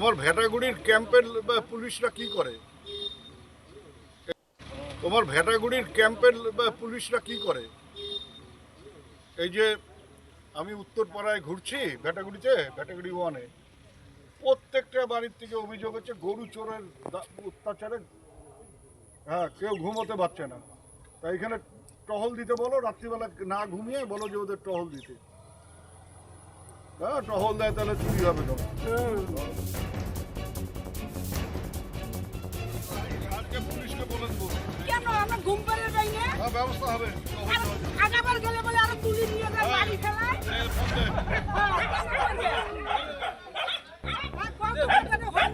তোমার ভেটাগুড়ির ক্যাম্পের পুলিশরা কি করে? তোমার ভেটাগুড়ির ক্যাম্পের পুলিশরা কি করে? এই যে আমি উত্তরপাড়ায় ঘুরছি ভেটাগুড়িতে, ভেটাগুড়ি ওয়ানে প্রত্যেকটা বাড়ির থেকে অভিযোগ হচ্ছে গরু চোরের অত্যাচারে হ্যাঁ কেউ ঘুমোতে পারছে না। তাই এখানে টহল দিতে বলো, রাত্রিবেলা না ঘুমিয়ে বলো যে ওদের টহল দিতে। হ্যাঁ টহল দেয় তাহলে চুরি হবে কেন আজকে পুলিশকে বলে দেবো কেন আমরা ঘুম পেরে যাই না হ্যাঁ ব্যবস্থা হবে আগাবার গেলে বলে আরও তুলি নিয়ে যায় বাড়ি ফেলায় এই ফোন দে। হ্যাঁ?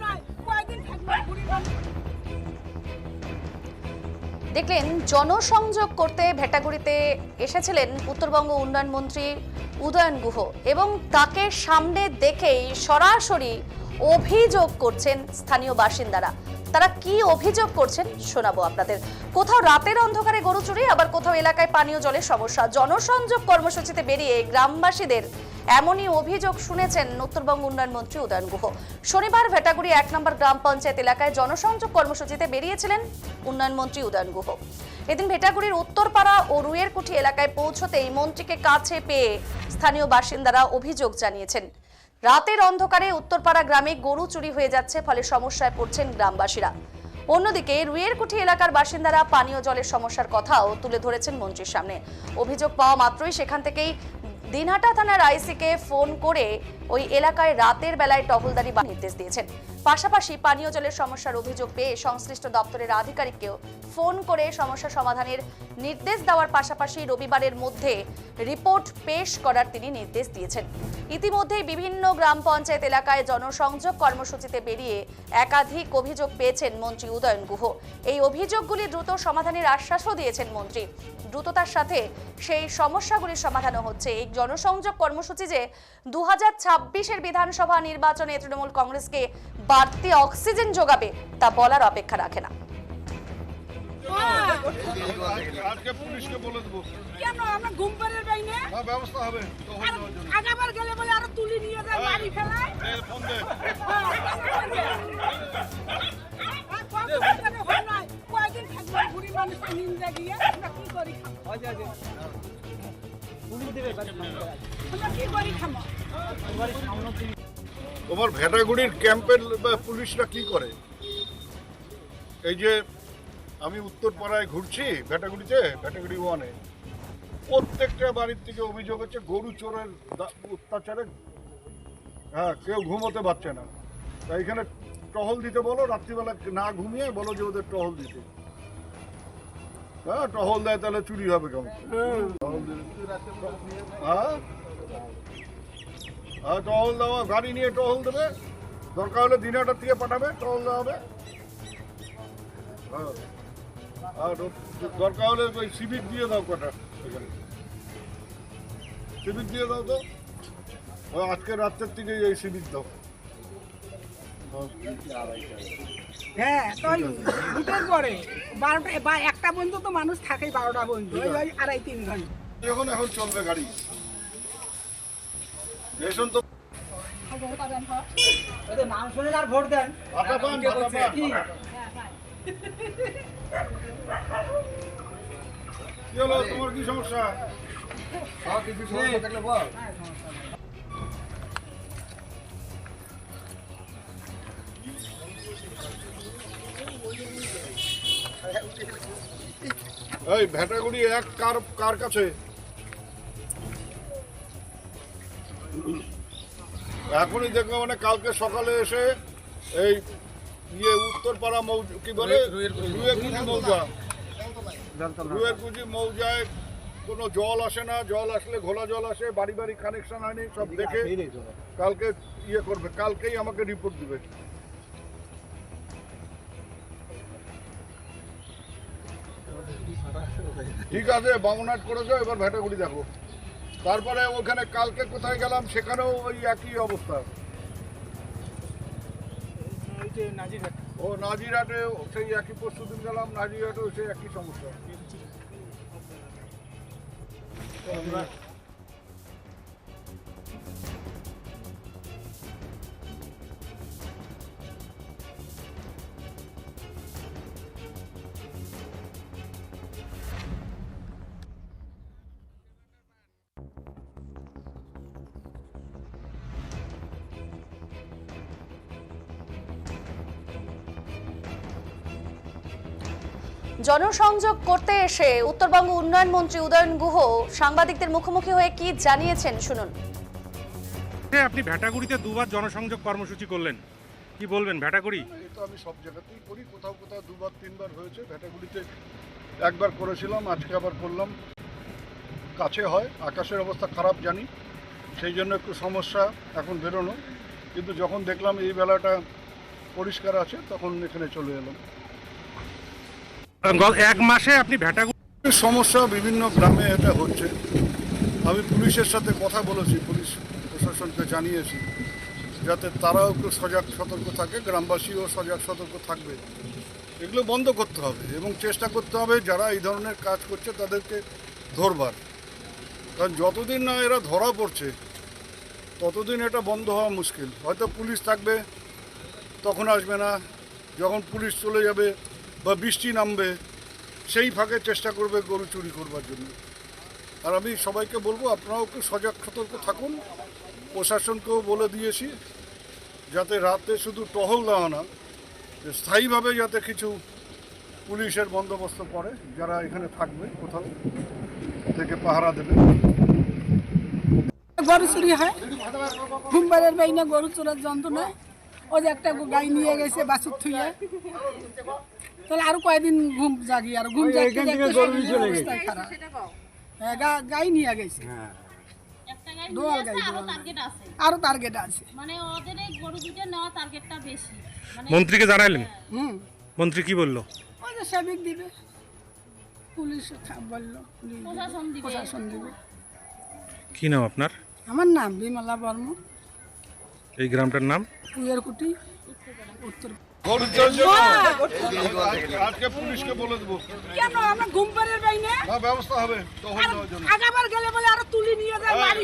দেখলেন জনসংযোগ করতে ভেটাগুড়িতে এসেছিলেন উত্তরবঙ্গ উন্নয়ন মন্ত্রী উদয়ন গুহ এবং তাকে সামনে দেখেই সরাসরি অভিযোগ করছেন স্থানীয় বাসিন্দারা। তারা কি অভিযোগ করছেন শোনাবো আপনাদের। কোথাও রাতের অন্ধকারে গরু চুরি, আবার কোথাও এলাকায় পানীয় জলের সমস্যা। জনসংযোগ কর্মসূচিতে বেরিয়ে গ্রামবাসীদের এমনই অভিযোগ শুনেছেন উত্তরবঙ্গ উন্নয়ন মন্ত্রী উদয়ন গুহ। শনিবার ভেটাগুড়ি এক নম্বর গ্রাম পঞ্চায়েত এলাকায় জনসংযোগ কর্মসূচিতে বেরিয়েছিলেন উন্নয়ন মন্ত্রী উদয়ন গুহ। এদিন ভেটাগুড়ির উত্তরপাড়া ও রুয়েরকুঠি এলাকায় পৌঁছতেই মন্ত্রীকে কাছে পেয়ে স্থানীয় বাসিন্দারা অভিযোগ জানিয়েছেন। রাতের অন্ধকারে উত্তরপাড়া গ্রামে গরু চুরি হয়ে যাচ্ছে, ফলে সমস্যায় পড়ছেন গ্রামবাসীরা। অন্যদিকে রুয়েরকুঠি এলাকার বাসিন্দারা পানীয় জলের সমস্যার কথাও তুলে ধরেছেন মন্ত্রীর সামনে। অভিযোগ পাওয়া মাত্রই সেখান থেকেই দিনহাটা থানার আইসিকে ফোন করে ওই এলাকায় রাতের বেলায় টহলদারি বা নির্দেশ দিয়েছেন। পাশাপাশি পানীয় জলের সমস্যার অভিযোগ পেয়ে সংশ্লিষ্ট দপ্তরের আধিকারিককেও ফোন করে সমস্যা সমাধানের নির্দেশ দেওয়ার পাশাপাশি রবিবারের মধ্যে রিপোর্ট পেশ করার তিনি নির্দেশ দিয়েছেন। ইতিমধ্যেই বিভিন্ন গ্রাম পঞ্চায়েত এলাকায় জনসংযোগ কর্মসূচিতে বেরিয়ে একাধিক অভিযোগ পেয়েছেন মন্ত্রী উদয়ন গুহ। এই অভিযোগগুলি দ্রুত সমাধানের আশ্বাসও দিয়েছেন মন্ত্রী। দ্রুততার সাথে সেই সমস্যাগুলির সমাধানও হচ্ছে। এই জনসংযোগ কর্মসূচি যে দু হাজার ছাব্বিশের বিধানসভা নির্বাচনে তৃণমূল কংগ্রেসকে বাড়তি অক্সিজেন যোগাবে তা বলার অপেক্ষা রাখে না। হ্যাঁ, আজকে পুলিশকে বলে দেবো। কেন? আমরা ঘুম পেরে যাই না ব্যবস্থা হবে। টহল আর দেওয়ার জন্য আগাবার গেলে বলে আরও তুলি নিয়ে যায় বাড়ি ফেলায়? ফোন দে। কেন করবে? আর কত ঘণ্টা নাই, কয়দিন থাকবে বুড়ি মানুষ নিন্দা দিয়ে আমরা কি করি খাব? আমরা কি করি খাব তোমার ভেটাগুড়ির ক্যাম্পের বা পুলিশরা কি করে? এই যে আমি উত্তরপাড়ায় ঘুরছি ভেটাগুড়িতে ভেটাগুড়ি ওয়ানে প্রত্যেকটা বাড়ির থেকে অভিযোগ হচ্ছে গরু চোরের অত্যাচারে হ্যাঁ কেউ ঘুমোতে পারছে না। তাই এখানে টহল দিতে বলো রাত্রিবেলা না ঘুমিয়ে বলো যে ওদের টহল দিতে। হ্যাঁ টহল দেয় তাহলে চুরি হবে কেমন হ্যাঁ। আর টহল দেওয়া গাড়ি নিয়ে টহল দেবে। দরকার হলে দিনাটার থেকে পাঠাবে টহল দেওয়া হবে। হ্যাঁ। আর দরকার হলে ওই সিভিক দিয়ে দাও কটা সিভিক দিয়ে দাও তো। ওই আজকে রাত্রের থেকে এই সিভিক দাও। হ্যাঁ তাই দুটোর পরে বারোটা বা একটা পর্যন্ত তো মানুষ থাকে বারোটা পর্যন্ত। ওই আড়াই তিন ঘণ্টা। এখন এখন চলবে গাড়ি। রেশন তো নাম আর ভোট দেন। আটা পান আটা পান। কি? হলো? তোমার কি সমস্যা? সব কিছু সমস্যা থাকলে বল। এই ভেটাগুড়ি এক কার কার কাছে? এখনই দেখব মানে কালকে সকালে এসে এই ইয়ে উত্তরপাড়া মৌ কি বলে? রুয়েরকুচি মৌজা। রুয়েরকুচি মৌজায় কোনো জল আসে না জল আসলে ঘোলা জল আসে বাড়ি বাড়ি কানেকশন হয়নি সব দেখে কালকে ইয়ে করবে কালকেই আমাকে রিপোর্ট দিবে। ঠিক আছে বামুনহাট করেছ এবার ভেটাগুড়ি দেখো। তারপরে ওখানে কালকে কোথায় গেলাম সেখানেও ওই একই অবস্থা। ও নাজিরহাটে সেই একই পরশু দিন গেলাম নাজিরহাটেও সেই একই সমস্যা। জনসংযোগ করতে এসে উত্তরবঙ্গ উন্নয়ন মন্ত্রী উদয়ন গুহ সাংবাদিকদের মুখোমুখি হয়ে কি জানিয়েছেন শুনুন। হ্যাঁ, আপনি ভেটাগুড়িতে দুবার জনসংযোগ কর্মসূচি করলেন। কি বলবেন ভেটাগুড়ি? তো আমি সব জায়গাতেই করি কোথাও কোথাও দুবার তিনবার হয়েছে। ভেটাগুড়িতে একবার করেছিলাম আজকে আবার করলাম। কাছে হয় আকাশের অবস্থা খারাপ জানি সেই জন্য একটু সমস্যা এখন বেরোনো। কিন্তু যখন দেখলাম এই বেলাটা পরিষ্কার আছে তখন এখানে চলে এলাম। এক মাসে আপনি ভ্যাটাগুড়ি সমস্যা বিভিন্ন গ্রামে এটা হচ্ছে। আমি পুলিশের সাথে কথা বলেছি পুলিশ প্রশাসনকে জানিয়েছি যাতে তারাও একটু সজাগ সতর্ক থাকে গ্রামবাসীও সজাগ সতর্ক থাকবে। এগুলো বন্ধ করতে হবে এবং চেষ্টা করতে হবে যারা এই ধরনের কাজ করছে তাদেরকে ধরবার। কারণ যতদিন না এরা ধরা পড়ছে, ততদিন এটা বন্ধ হওয়া মুশকিল। হয়তো পুলিশ থাকবে, তখন আসবে না। যখন পুলিশ চলে যাবে বা বৃষ্টি নামবে, সেই ফাঁকে চেষ্টা করবে গরু চুরি করবার জন্য। আর আমি সবাইকে বলব, আপনারাও একটু সজাগ, সতর্ক থাকুন। প্রশাসনকেও বলে দিয়েছি, যাতে রাতে শুধু টহল দেওয়া না স্থায়ীভাবে যাতে কিছু পুলিশের বন্দোবস্ত করে, যারা এখানে থাকবে কোথাও থেকে পাহারা দেবে। গরু চুরি হয়। ঘুমবারের বাইনা গরু চোরার যন্ত্রণা। ও যে একটা গাই নিয়ে গেছে বাছুর থুইয়া তাহলে আরও কয়দিন ঘুম জাগি আর ঘুম খারাপ। হ্যাঁ, গা- গাই নিয়ে গেছে। গাড়ি, আরও টার্গেট আছে। আরও টার্গেট আছে। মানে ওদের এই গরু দুটো নেওয়া টার্গেটটা বেশি। মানে মন্ত্রীকে জানাইলেন? হুম। মন্ত্রী কি বলল? ওই যে সেবিক দিবে। পুলিশ বলল। প্রশাসন দিবে। কি নাম আপনার? আমার নাম বিমলা বর্মন। এই গ্রামটার নাম? কুয়ারকুটি উত্তর আজকে পুলিশকে বলে দেবো। কেন? আমরা ঘুম পাড়ের বাইনে ব্যবস্থা হবে। টহল আগাবার গেলে বলে আরও তুলি নিয়ে যায় বাড়ি।